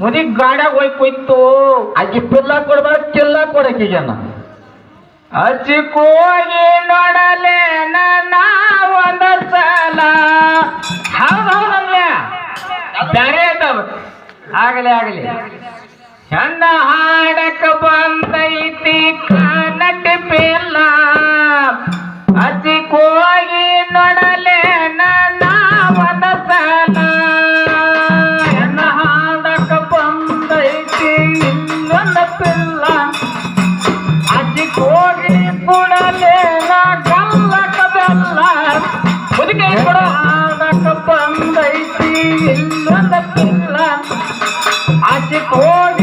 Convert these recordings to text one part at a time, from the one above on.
ಮುದಿಗ್ ಗಾಡ್ಯಾಗ ಹೋಗಿ ಕುಯ್ತು ಅಜ್ಜಿ ಪಿಲ್ಲ ಕೊಡ್ಬಾರ ಚಿಲ್ಲ ಕೊಡಕ್ಕೆ ಜನ ಅಜ್ಜಿ ಕೋಗಿ ನೋಡಲೆ, ನನ್ನ ಒಂದ ಸಲ. ಹೌದೌದಲ್ಲ ಬೇರೆ ಆಗಲಿ ಆಗಲಿ. ಚೆನ್ನ ಹಾಡಕ್ಕೆ ಬಂದೈತಿ. ஆடக்கப்பம் வைத்து இல்ல பிள்ளை அச்சு போட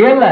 ಏನ